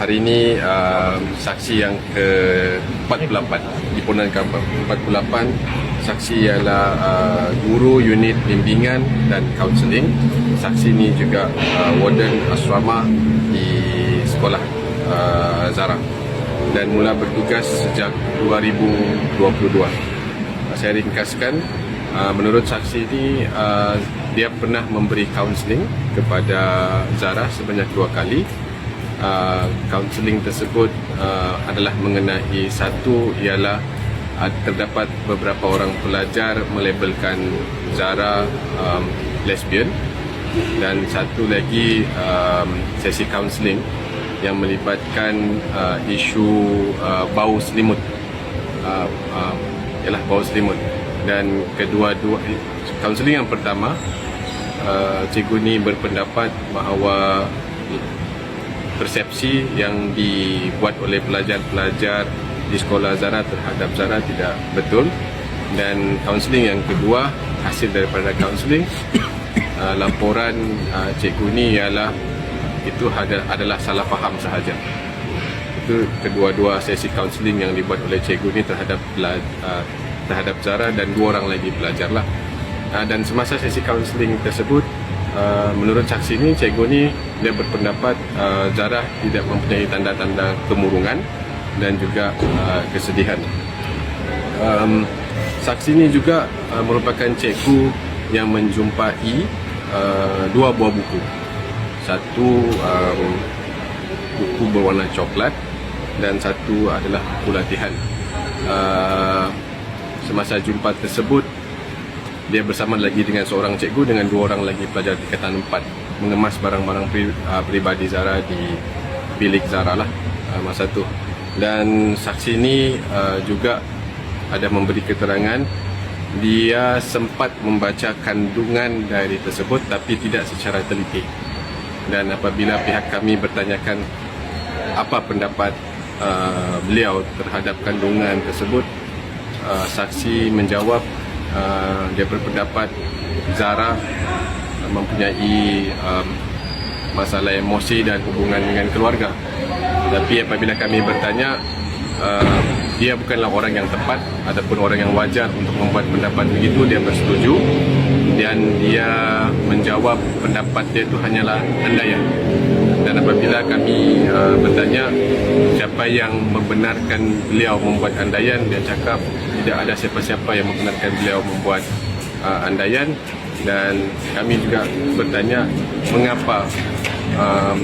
hari ini uh, saksi yang ke-48 diponan ke-48 saksi ialah uh, guru unit bimbingan dan kaunseling saksi ini juga uh, warden asrama di sekolah uh, Zara. Dan mula bertugas sejak 2022 saya ringkaskan uh, menurut saksi ini uh, dia pernah memberi kaunseling kepada Zara sebanyak dua kali kaunseling uh, tersebut uh, adalah mengenai satu ialah uh, terdapat beberapa orang pelajar melabelkan Zara um, lesbian. Dan satu lagi um, sesi kaunseling yang melibatkan uh, isu uh, bau selimut. Uh, uh, ialah bau selimut. Dan kedua-dua kaunseling yang pertama uh, cikgu ni berpendapat bahawa persepsi yang dibuat oleh pelajar-pelajar di sekolah Zara terhadap Zara tidak betul. Dan kaunseling yang kedua hasil daripada kaunseling uh, laporan uh, cikgu ni ialah itu adalah salah faham sahaja. Itu kedua-dua sesi kaunseling yang dibuat oleh cikgu ni terhadap uh, terhadap Zara dan dua orang lagi pelajar lah uh, dan semasa sesi kaunseling tersebut Uh, menurut saksi ini cikgu ni dia berpendapat uh, Zara tidak mempunyai tanda-tanda kemurungan dan juga uh, kesedihan. Um, saksi ini juga uh, merupakan cikgu yang menjumpai uh, dua buah buku. Satu um, buku berwarna coklat dan satu adalah buku latihan. Uh, semasa jumpa tersebut dia bersama lagi dengan seorang cikgu dengan dua orang lagi pelajar tingkatan 4 mengemas barang-barang pri, uh, peribadi Zara di bilik Zara lah uh, masa tu. Dan saksi ini uh, juga ada memberi keterangan. Dia sempat membaca kandungan dari tersebut tapi tidak secara teliti. Dan apabila pihak kami bertanyakan apa pendapat uh, beliau terhadap kandungan tersebut uh, saksi menjawab uh, dia berpendapat Zara mempunyai um, masalah emosi dan hubungan dengan keluarga. Tapi apabila kami bertanya, uh, dia bukanlah orang yang tepat ataupun orang yang wajar untuk membuat pendapat begitu, dia bersetuju dan dia menjawab pendapat dia itu hanyalah andaian. Dan apabila kami uh, bertanya siapa yang membenarkan beliau membuat andaian, dia cakap tidak ada siapa-siapa yang membenarkan beliau membuat uh, andaian. Dan kami juga bertanya mengapa um,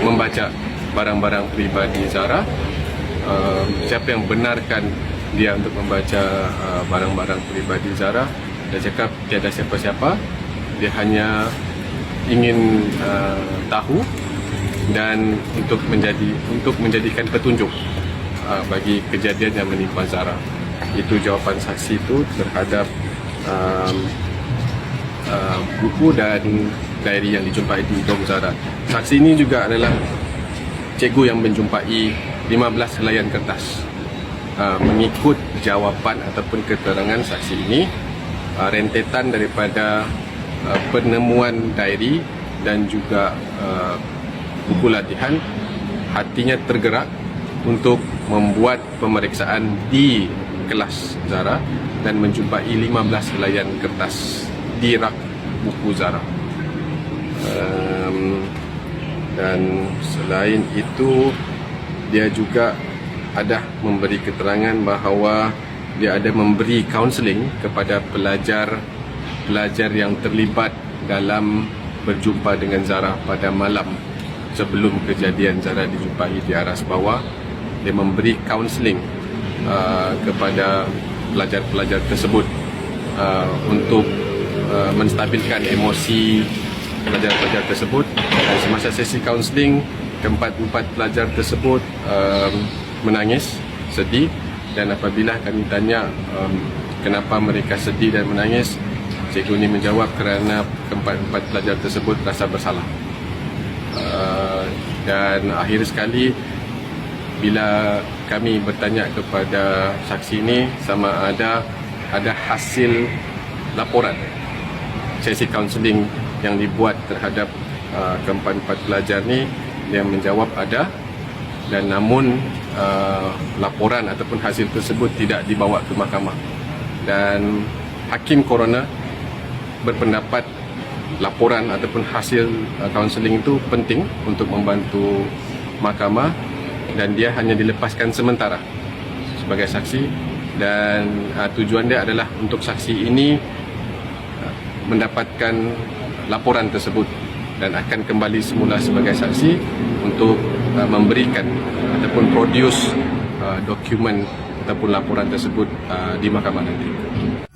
membaca barang-barang peribadi Zara? Um, siapa yang benarkan dia untuk membaca uh, barang-barang peribadi Zara? Dia cakap tiada siapa-siapa. Dia hanya ingin uh, tahu dan untuk menjadi untuk menjadikan petunjuk uh, bagi kejadian yang menimpa Zara itu jawapan saksi itu terhadap um, uh, buku dan diary yang dijumpai di Dom Zara. Saksi ini juga adalah cikgu yang menjumpai 15 helaian kertas. Uh, mengikut jawapan ataupun keterangan saksi ini, uh, rentetan daripada uh, penemuan diary dan juga uh, buku latihan, hatinya tergerak untuk membuat pemeriksaan di kelas Zara dan menjumpai 15 helaian kertas di rak buku Zara. Um, dan selain itu dia juga ada memberi keterangan bahawa dia ada memberi kaunseling kepada pelajar pelajar yang terlibat dalam berjumpa dengan Zara pada malam sebelum kejadian Zara dijumpai di aras bawah dia memberi kaunseling uh, kepada pelajar-pelajar tersebut uh, untuk uh, menstabilkan emosi pelajar-pelajar tersebut. Dan semasa sesi kaunseling keempat-empat pelajar tersebut um, menangis, sedih. Dan apabila kami tanya um, kenapa mereka sedih dan menangis cikgu ini menjawab kerana keempat-empat pelajar tersebut rasa bersalah. Uh, dan akhir sekali bila kami bertanya kepada saksi ini sama ada ada hasil laporan sesi kaunseling yang dibuat terhadap uh, keempat-empat pelajar ni. Dia menjawab ada dan namun uh, laporan ataupun hasil tersebut tidak dibawa ke mahkamah. Dan hakim coroner berpendapat laporan ataupun hasil uh, kaunseling itu penting untuk membantu mahkamah dan dia hanya dilepaskan sementara sebagai saksi dan uh, tujuan dia adalah untuk saksi ini uh, mendapatkan laporan tersebut dan akan kembali semula sebagai saksi untuk uh, memberikan ataupun produce uh, dokumen ataupun laporan tersebut uh, di mahkamah nanti.